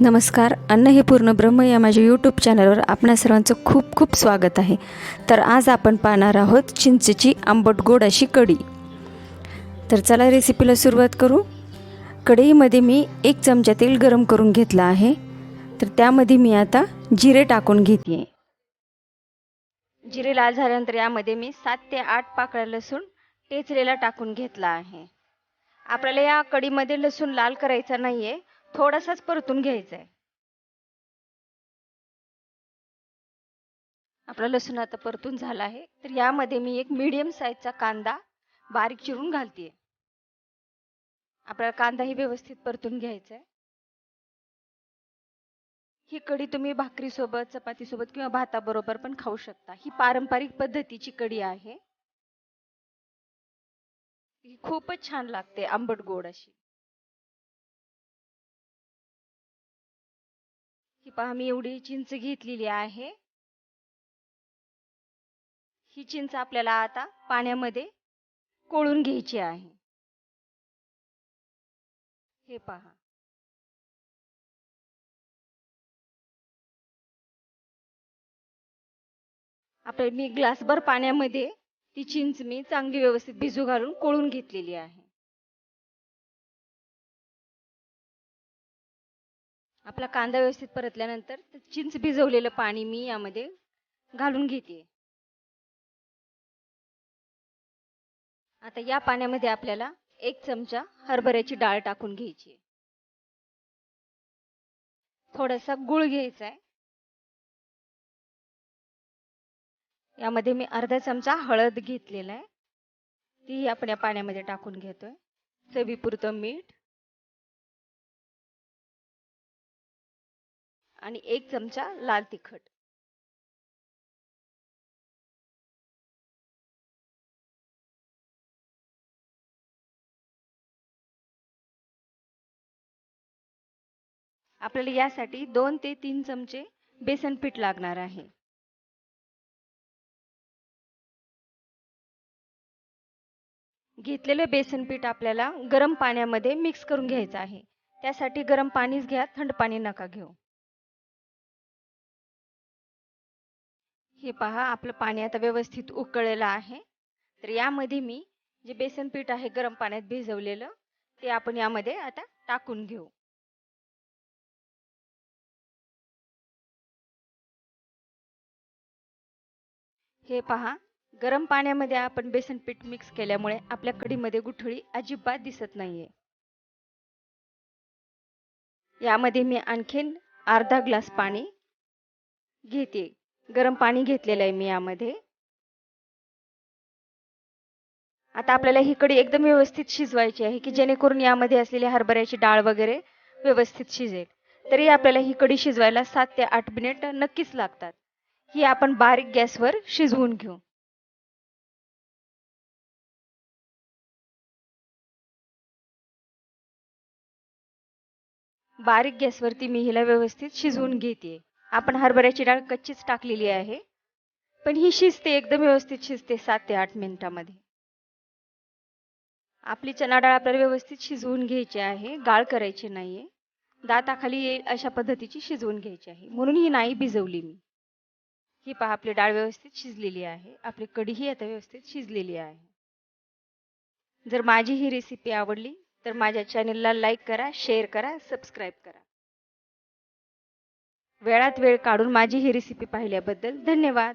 नमस्कार अन्न हे पूर्ण ब्रह्म या माझ्या यूट्यूब चॅनलवर आपणा सर्वांचं खूप खूप स्वागत आहे. तर आज आपण पाहणार आहोत चिंचेची आंबट गोड अशी कढी. तर चला रेसिपीला सुरुवात करू. कढईमध्ये मी एक चमचा तेल गरम करून घेतलं आहे. तर त्यामध्ये मी आता जिरे टाकून घेते. जिरे लाल झाल्यानंतर यामध्ये मी सात ते आठ पाकळ्या लसूण टेचलेला टाकून घेतला आहे. आपल्याला या कढीमध्ये लसूण लाल करायचा नाही आहे थोडासाच परतून घ्यायचा आहे आपला लसूण आता परतून झाला आहे. तर यामध्ये मी एक मीडियम साईजचा कांदा बारीक चिरून घालते आपल्याला कांदाही व्यवस्थित परतून घ्यायचा आहे ही कढी तुम्ही भाकरीसोबत चपातीसोबत किंवा भाताबरोबर पण खाऊ शकता. ही पारंपरिक पद्धतीची कढी आहे. ही खूपच छान लागते आंबट गोड अशी. पहा मी एवढी चिंच घेतलेली आहे. ही चिंच आपल्याला आता पाण्यामध्ये कोळून घ्यायची आहे. हे पहा. आपल्या मी ग्लासभर पाण्यामध्ये ती चिंच मी चांगली व्यवस्थित भिजू घालून कोळून घेतलेली आहे. आपला कांदा व्यवस्थित परतल्यानंतर चिंच भिजवलेलं पाणी मी यामध्ये घालून घेते. आता या पाण्यामध्ये आपल्याला एक चमचा हरभऱ्याची डाळ टाकून घ्यायची. थोडासा गुळ घ्यायचा आहे. यामध्ये मी अर्धा चमचा हळद घेतलेला आहे. ती आपण या पाण्यामध्ये टाकून घेतोय. चवीपुरतं मीठ आणि एक चमचा लाल तिखट. आपल्याला यासाठी दोन ते तीन चमचे बेसन पीठ लागणार आहे. घेतलेलं बेसन पीठ आपल्याला गरम पाण्यामध्ये मिक्स करून घ्यायचं आहे. त्यासाठी गरम पाणीच घ्या थंड पाणी नका घेऊ. हे पहा आपलं पाणी आता व्यवस्थित उकळलेलं आहे. तर यामध्ये मी जे बेसन पीठ आहे गरम पाण्यात भिजवलेलं ते आपण यामध्ये आता टाकून घेऊ. हे पहा गरम पाण्यामध्ये आपण बेसन पीठ मिक्स केल्यामुळे आपल्या कढीमध्ये गुठळी अजिबात दिसत नाहीये. यामध्ये मी आणखीन अर्धा ग्लास पाणी घेते. गरम पाणी घेतलेलं आहे मी यामध्ये. आता आपल्याला ही कढी एकदम व्यवस्थित शिजवायची आहे की जेणेकरून यामध्ये असलेली हरभऱ्याची डाळ वगैरे व्यवस्थित शिजेल. तरी आपल्याला ही कढी शिजवायला सात ते आठ मिनिट नक्कीच लागतात. ही आपण बारीक गॅसवर शिजवून घेऊ. बारीक गॅसवरती मी हिला व्यवस्थित शिजवून घेते आपण हरभऱ्याची डाळ कच्चीच टाकलेली आहे. पण ही शिजते एकदम व्यवस्थित शिजते सात ते आठ मिनिटामध्ये. आपली चना डाळ आपल्याला व्यवस्थित शिजवून घ्यायची आहे. गाळ करायची नाही आहे दाताखाली येईल अशा पद्धतीची शिजवून घ्यायची आहे. म्हणून ही नाही भिजवली मी. ही पहा आपली डाळ व्यवस्थित शिजलेली आहे. आपली कढीही आता व्यवस्थित शिजलेली आहे. जर माझी ही रेसिपी आवडली तर माझ्या चॅनलला लाईक करा शेअर करा सबस्क्राईब करा. वेळात वेळ काढून माझी ही रेसिपी पाहिल्याबद्दल धन्यवाद.